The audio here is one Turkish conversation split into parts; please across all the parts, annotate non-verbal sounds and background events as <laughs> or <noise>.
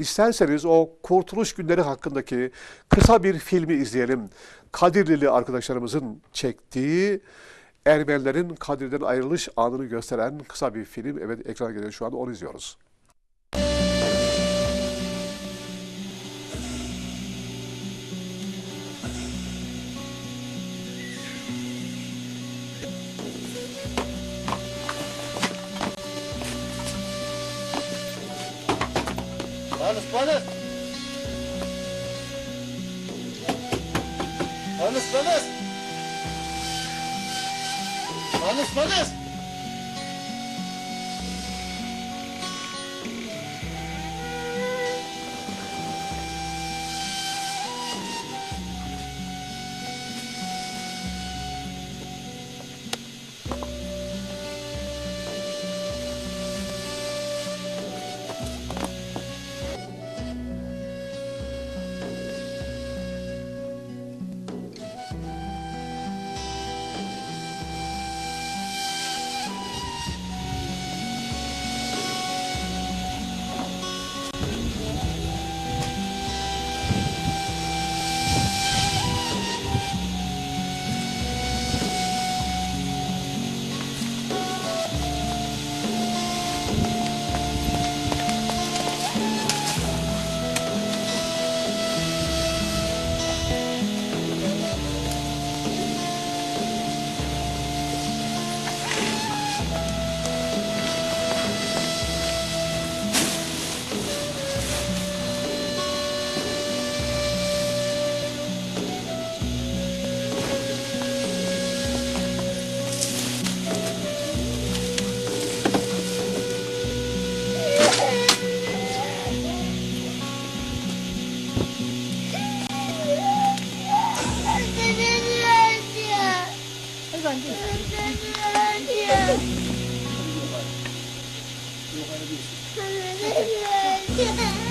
İsterseniz o kurtuluş günleri hakkındaki kısa bir filmi izleyelim. Kadirlili arkadaşlarımızın çektiği Ermenilerin Kadir'den ayrılış anını gösteren kısa bir film. Evet ekrana geliyor şu anda onu izliyoruz. Alles Bonnes! Alles Bonnes! Alles Bonnes! 略 <laughs> 备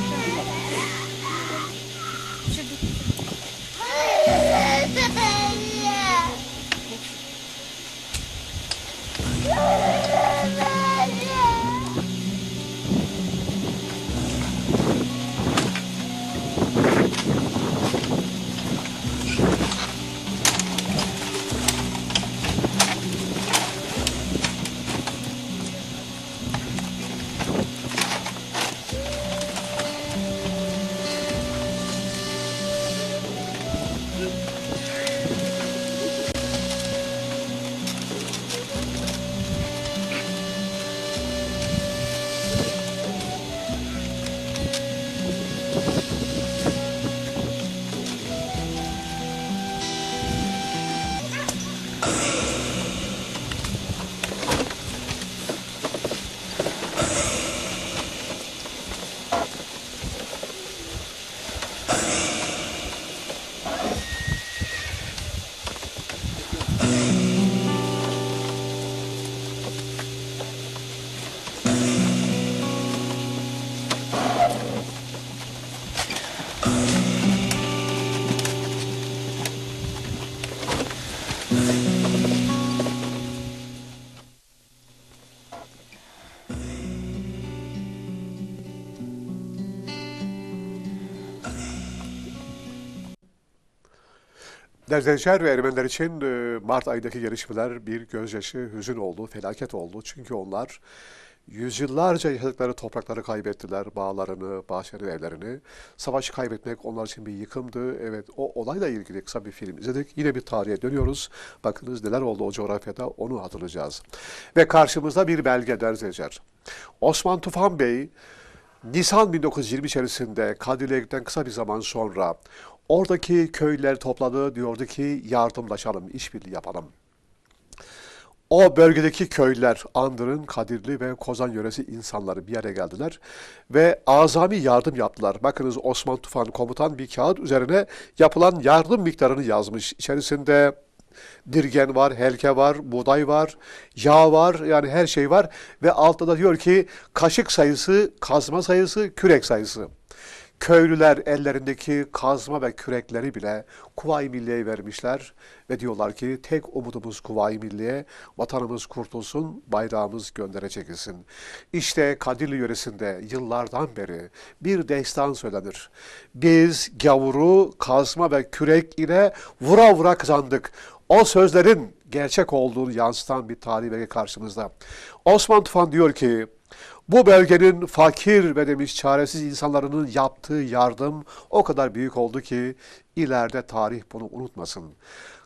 Derzenşer ve Ermeniler için e, Mart ayındaki gelişmeler bir gözyaşı, hüzün oldu, felaket oldu. Çünkü onlar yüzyıllarca yaşadıkları toprakları kaybettiler, bağlarını, bahçelerini, evlerini. Savaşı kaybetmek onlar için bir yıkımdı. Evet, o olayla ilgili kısa bir film izledik. Yine bir tarihe dönüyoruz. Bakınız neler oldu o coğrafyada, onu hatırlayacağız. Ve karşımızda bir belge Derzenşer. Osman Tufan Bey, Nisan 1920 içerisinde Kadirli'den kısa bir zaman sonra oradaki köylüler topladı diyordu ki yardımlaşalım, işbirliği yapalım. O bölgedeki köylüler Andır'ın, Kadirli ve Kozan yöresi insanları bir araya geldiler ve azami yardım yaptılar. Bakınız Osman Tufan komutan bir kağıt üzerine yapılan yardım miktarını yazmış. İçerisinde dirgen var, helke var, buğday var, yağ var yani her şey var ve altta da diyor ki kaşık sayısı, kazma sayısı, kürek sayısı. Köylüler ellerindeki kazma ve kürekleri bile Kuvayi Milliye'ye vermişler ve diyorlar ki tek umudumuz Kuvayi Milliye, vatanımız kurtulsun, bayrağımız göndere çekilsin. İşte Kadirli yöresinde yıllardan beri bir destan söylenir. Biz gavuru kazma ve kürek ile vura vura kazandık. O sözlerin gerçek olduğunu yansıtan bir tarih belge karşımızda. Osman Tufan diyor ki, bu bölgenin fakir ve demiş çaresiz insanların yaptığı yardım o kadar büyük oldu ki ileride tarih bunu unutmasın.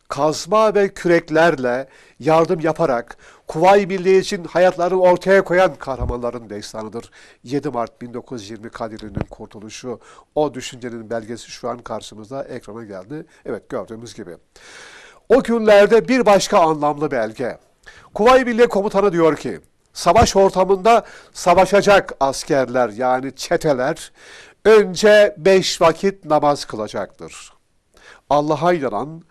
Kazma ve küreklerle yardım yaparak Kuvayi Milliye için hayatlarını ortaya koyan kahramanların destanıdır. 7 Mart 1920 Kadirli'nin kurtuluşu, o düşüncenin belgesi şu an karşımızda ekrana geldi. Evet gördüğümüz gibi. O günlerde bir başka anlamlı belge. Kuvayi Milliye Komutanı diyor ki, savaş ortamında savaşacak askerler yani çeteler önce beş vakit namaz kılacaktır. Allah'a inanan,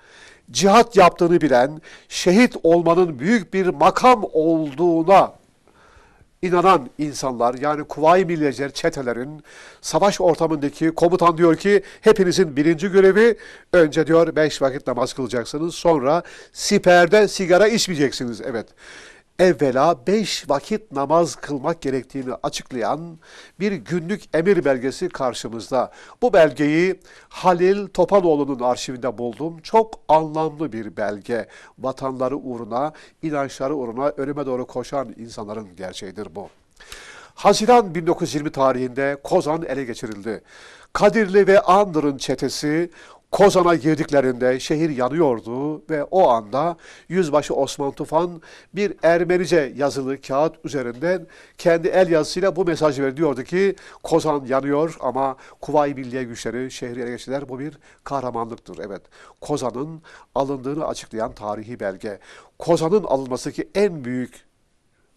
cihat yaptığını bilen, şehit olmanın büyük bir makam olduğuna inanan insanlar yani Kuvayi Milliyeciler çetelerin savaş ortamındaki komutan diyor ki hepinizin birinci görevi önce diyor beş vakit namaz kılacaksınız sonra siperde sigara içmeyeceksiniz. Evet evvela beş vakit namaz kılmak gerektiğini açıklayan bir günlük emir belgesi karşımızda. Bu belgeyi Halil Topaloğlu'nun arşivinde buldum. Çok anlamlı bir belge. Vatanları uğruna, inançları uğruna önüme doğru koşan insanların gerçeğidir bu. Haziran 1920 tarihinde Kozan ele geçirildi. Kadirli ve Andır'ın çetesi Kozan'a girdiklerinde şehir yanıyordu ve o anda Yüzbaşı Osman Tufan bir Ermenice yazılı kağıt üzerinden kendi el yazısıyla bu mesajı verdi. Diyordu ki Kozan yanıyor ama Kuvayi Milliye güçleri şehri ele geçirdiler. Bu bir kahramanlıktır. Evet Kozan'ın alındığını açıklayan tarihi belge. Kozan'ın alınması ki en büyük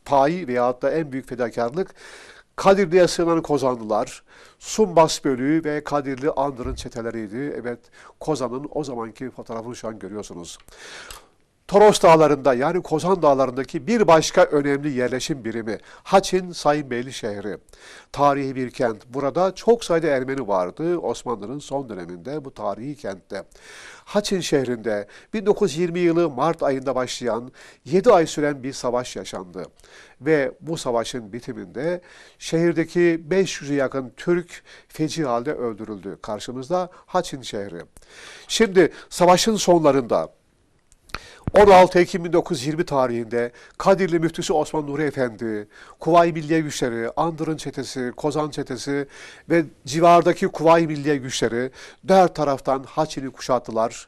pay veyahut da en büyük fedakarlık Kadirli'ye sığınan Kozanlılar, Sumbas bölüğü ve Kadirli Andır'ın çeteleriydi. Evet, Kozan'ın o zamanki fotoğrafını şu an görüyorsunuz. Toros Dağları'nda yani Kozan Dağları'ndaki bir başka önemli yerleşim birimi Haçin Sayınbeyli şehri. Tarihi bir kent. Burada çok sayıda Ermeni vardı Osmanlı'nın son döneminde bu tarihi kentte. Haçin şehrinde 1920 yılı Mart ayında başlayan 7 ay süren bir savaş yaşandı. Ve bu savaşın bitiminde şehirdeki 500'e yakın Türk feci halde öldürüldü. Karşımızda Haçin şehri. Şimdi savaşın sonlarında 16 Ekim 1920 tarihinde Kadirli Müftüsü Osman Nuri Efendi, Kuvayi Milliye Güçleri, Andırın Çetesi, Kozan Çetesi ve civardaki Kuvayi Milliye Güçleri dört taraftan Haçin'i kuşattılar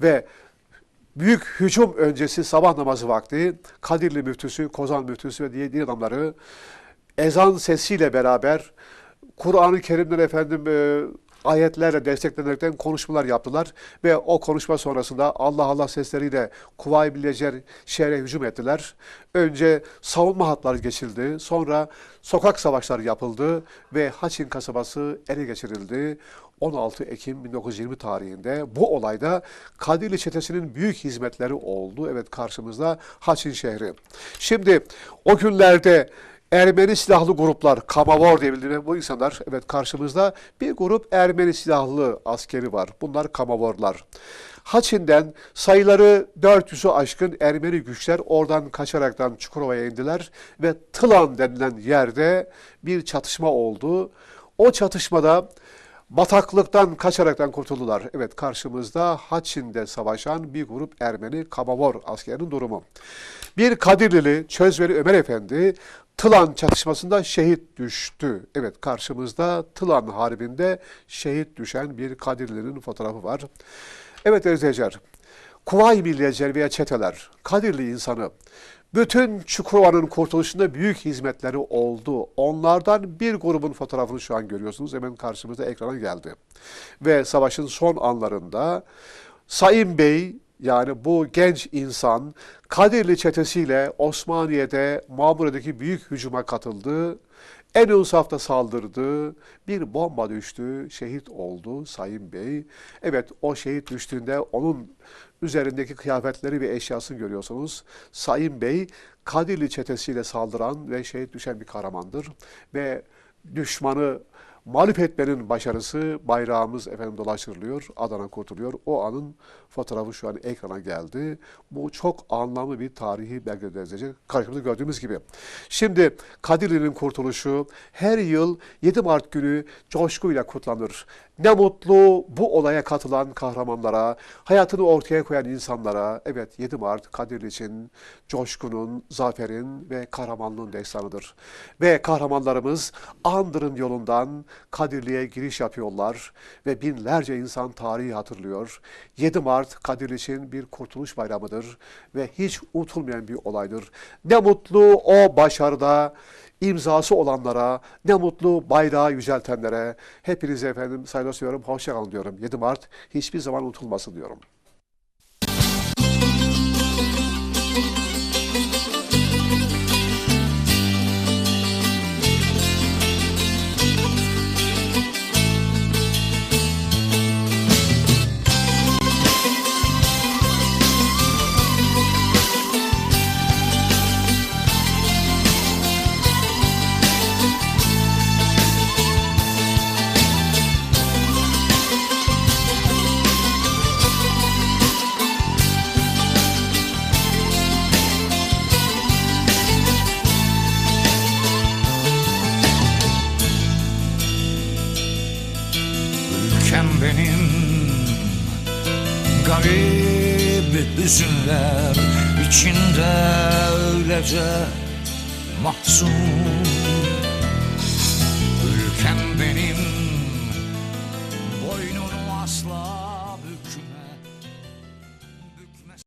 ve büyük hücum öncesi sabah namazı vakti Kadirli Müftüsü, Kozan Müftüsü ve diğer, adamları ezan sesiyle beraber Kur'an-ı Kerim'den efendim e, ayetlerle desteklenerekten konuşmalar yaptılar ve o konuşma sonrasında Allah Allah sesleriyle Kuvayi Milliyeciler şehre hücum ettiler. Önce savunma hatları geçildi, sonra sokak savaşları yapıldı ve Haçin kasabası ele geçirildi. 16 Ekim 1920 tarihinde bu olayda Kadirli çetesinin büyük hizmetleri oldu. Evet karşımızda Haçin şehri. Şimdi o günlerde Ermeni silahlı gruplar, Kamavor diye bildiğimiz bu insanlar, evet karşımızda bir grup Ermeni silahlı askeri var. Bunlar Kamavorlar. Haçin'den sayıları 400'ü aşkın Ermeni güçler oradan kaçaraktan Çukurova'ya indiler ve Tılan denilen yerde bir çatışma oldu. O çatışmada bataklıktan kaçaraktan kurtuldular. Evet karşımızda Haçin'de savaşan bir grup Ermeni Kamavor askerinin durumu. Bir Kadirlili Çözveli Ömer Efendi Tılan çatışmasında şehit düştü. Evet karşımızda Tılan Harbi'nde şehit düşen bir Kadirli'nin fotoğrafı var. Evet izleyiciler, Kuvayi Milliyeciler veya çeteler, Kadirli insanı, bütün Çukurova'nın kurtuluşunda büyük hizmetleri oldu. Onlardan bir grubun fotoğrafını şu an görüyorsunuz. Hemen karşımızda ekrana geldi. Ve savaşın son anlarında Sayın Bey yani bu genç insan Kadirli çetesiyle Osmaniye'de Mamure'deki büyük hücuma katıldı. En ön safta saldırdı. Bir bomba düştü. Şehit oldu Sayın Bey. Evet o şehit düştüğünde onun üzerindeki kıyafetleri ve eşyasını görüyorsunuz. Sayın Bey Kadirli çetesiyle saldıran ve şehit düşen bir kahramandır. Ve düşmanı mağlup etmenin başarısı bayrağımız efendim dolaştırılıyor. Adana kurtuluyor. O anın fotoğrafı şu an ekrana geldi. Bu çok anlamlı bir tarihi belge denilecek. Karşımızda gördüğümüz gibi. Şimdi Kadirli'nin kurtuluşu her yıl 7 Mart günü coşkuyla kutlanır. Ne mutlu bu olaya katılan kahramanlara, hayatını ortaya koyan insanlara. Evet 7 Mart Kadirli için coşkunun, zaferin ve kahramanlığın destanıdır. Ve kahramanlarımız Andır'ın yolundan Kadirli'ye giriş yapıyorlar ve binlerce insan tarihi hatırlıyor. 7 Mart Kadirli için bir kurtuluş bayramıdır ve hiç unutulmayan bir olaydır. Ne mutlu o başarıda imzası olanlara, ne mutlu bayrağı yüceltenlere. Hepinize efendim saygılar sunuyorum, hoşça kalın diyorum. 7 Mart hiçbir zaman unutulmasın diyorum. Ülkem benim. Garip hüzünler içinde öylece mahzun